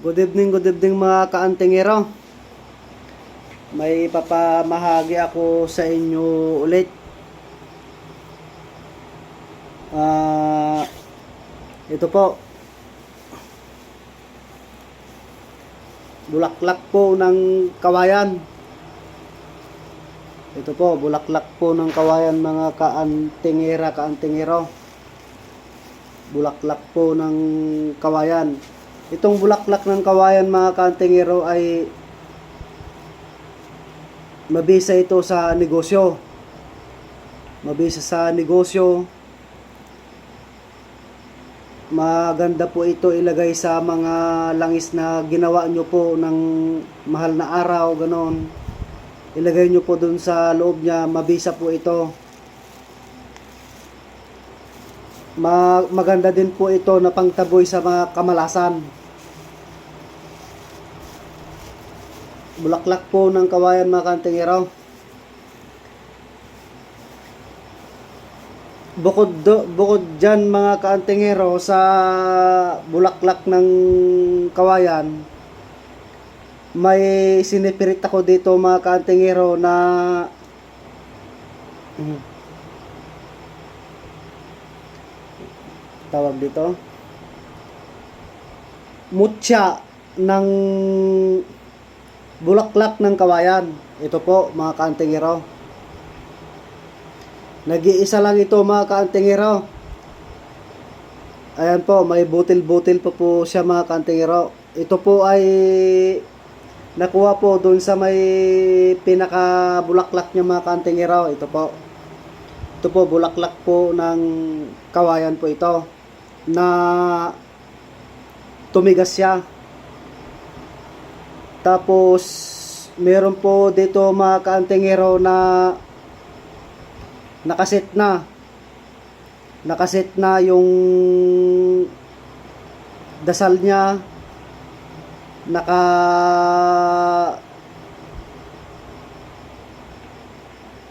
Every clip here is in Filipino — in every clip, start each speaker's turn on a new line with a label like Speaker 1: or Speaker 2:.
Speaker 1: Good evening, good evening mga kaantingero. May papamahagi ako sa inyo ulit. Ah, ito po. Bulaklak po ng kawayan. Ito po, bulaklak po ng kawayan mga kaantingera, kaantingero. Bulaklak po ng kawayan. Itong bulaklak ng kawayan mga kantingero ay mabisa ito sa negosyo. Mabisa sa negosyo. Maganda po ito ilagay sa mga langis na ginawa nyo po ng mahal na araw, ganon. Ilagay nyo po dun sa loob niya, mabisa po ito. Ma- maganda din po ito na pangtaboy sa mga kamalasan. Bulaklak po ng kawayan mga kantingero. Bukod, do, bukod dyan mga kaantingero sa bulaklak ng kawayan, may sinipirit ako dito mga kaantingero na tawag dito mutya ng bulaklak ng kawayan. Ito po mga kaantingero. Nag-iisa lang ito mga kaantingero. Ayan po, may butil-butil pa po siya mga kaantingero. Ito po ay nakuha po doon sa may pinaka bulaklak niya mga kaantingero. Ito po. Ito po, bulaklak po ng kawayan po ito na tumigas siya. Tapos, meron po dito mga kaantingero na nakaset na. Nakaset na yung dasal niya. Naka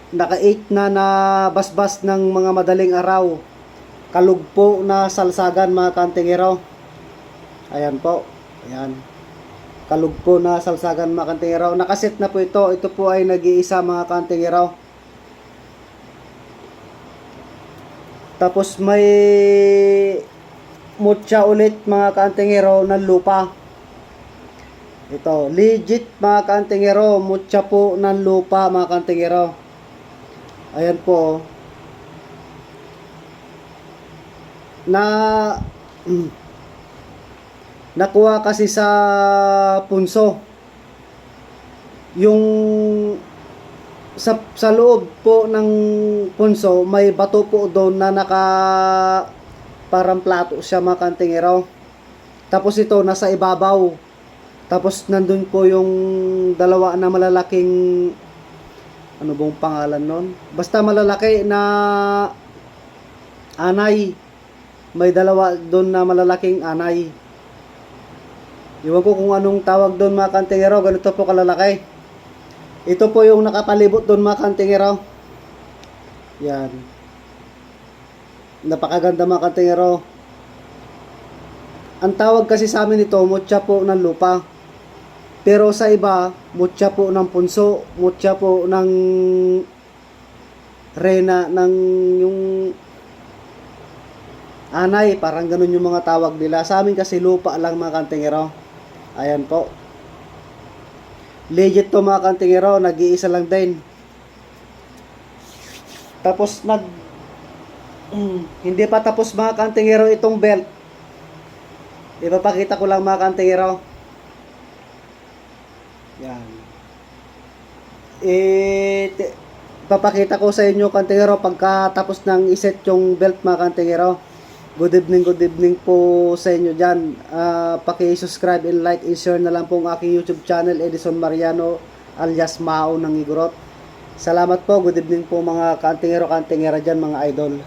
Speaker 1: naka 8 na na basbas ng mga madaling araw. Kalugpo na salsagan mga kantingero. Ayan po. Ayan kalugpo na salsagan mga kantingero. Nakaset na po ito. Ito po ay nag-iisa mga kantingero. Tapos may mutya ulit mga kantingero ng lupa. Ito, legit mga kantingero, mutya po ng lupa mga kantingero. Ayan po. Na nakuha kasi sa punso. Yung sa, sa loob po ng punso, may bato po doon na naka parang plato siya mga kantingero. Tapos ito nasa ibabaw. Tapos nandun po yung dalawa na malalaking ano bang pangalan nun? Basta malalaki na anay. May dalawa doon na malalaking anay. Iwan ko kung anong tawag doon mga kantingero. Ganito po kalalaki. Ito po yung nakapalibot doon mga kantingero. Yan. Napakaganda mga kantingero. Ang tawag kasi sa amin ito, mutya po ng lupa. Pero sa iba, mutya po ng punso, mutya po ng rena, ng yung anay, parang ganun yung mga tawag nila. Sa amin kasi lupa lang mga kantingero. Ayan po. Legit to mga kantingero, nag-iisa lang din. Tapos nag Mm, hindi pa tapos mga kantingero itong belt. Ipapakita ko lang mga kantingero. Yan. Eh, papakita ko sa inyo kantingero pagkatapos ng iset yung belt mga kantingero. Good evening, good evening po sa inyo dyan. Ah, paki-subscribe and like and share na lang po ang aking YouTube channel, Edison Mariano alias Mao ng Igorot. Salamat po, good evening po mga kantingero, kantingera dyan mga idol.